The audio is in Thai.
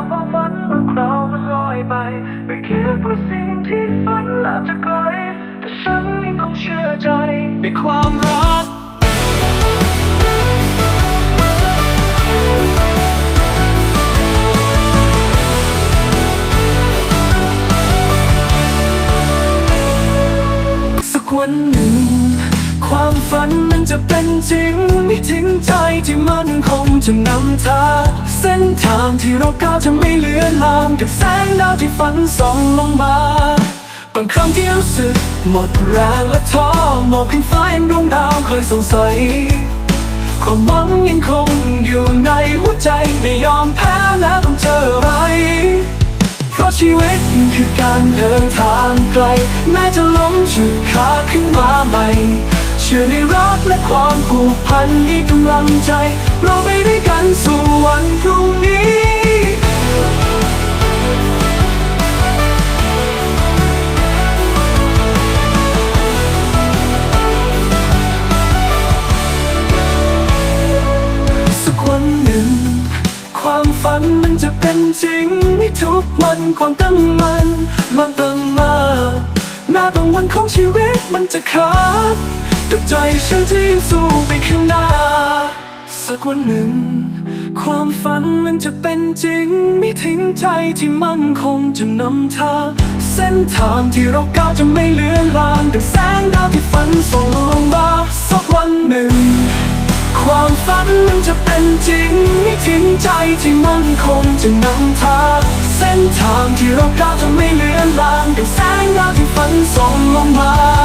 าวว่าฝันของเรามัลอยไป ไม่คิดว่าสิ่งที่ฝันอาจะไกล แต่ฉันยังต้งเชื่อใจในความรักวันหนึ่ง ความฝันมันจะเป็นจริง ไม่ทิ้งใจที่มันคงจะนำทาง เส้นทางที่เราก้าวจะไม่เลือนลางกับแสงดาวที่ฝันส่องลงมาบางครั้งที่รู้สึกหมดแรงและท้อมองเพียงฟ้ายังดวงดาวคอยสงสัยความหวังยังคงอยู่ในหัวใจไม่ยอมแพ้และต้องเจออะไร เพราะชีวิตคือการเดินทางไกล แม้จะล้มจุดขาขึ้นมาใหม่ เชื่อในรักและความผูกพันมีกำลังใจ เราไปด้วยกันสู่ พรุ่งนี้ สักวันหนึ่ง ความฝันมันจะเป็นจริงในทุกวันความตั้งมันมันตั้งมาหน้าบางวันของชีวิตมันจะขาดแต่ใจฉันที่สู้ไปข้างหน้า สักวันหนึ่ง ความฝันมันจะเป็นจริงไม่ทิ้งใจที่มั่นคงจะนำทางเส้นทางที่เราก้าวจะไม่เลือนลางดังแสงดาวที่ฝันส่งลงมาสักวันหนึ่ง ความฝันมันจะเป็นจริงไม่ทิ้งใจที่มั่นคงจะนำทางเส้นทางที่เราก้าวจะไม่เลือนลางดังแสงดาวที่ฝันส่งลงมา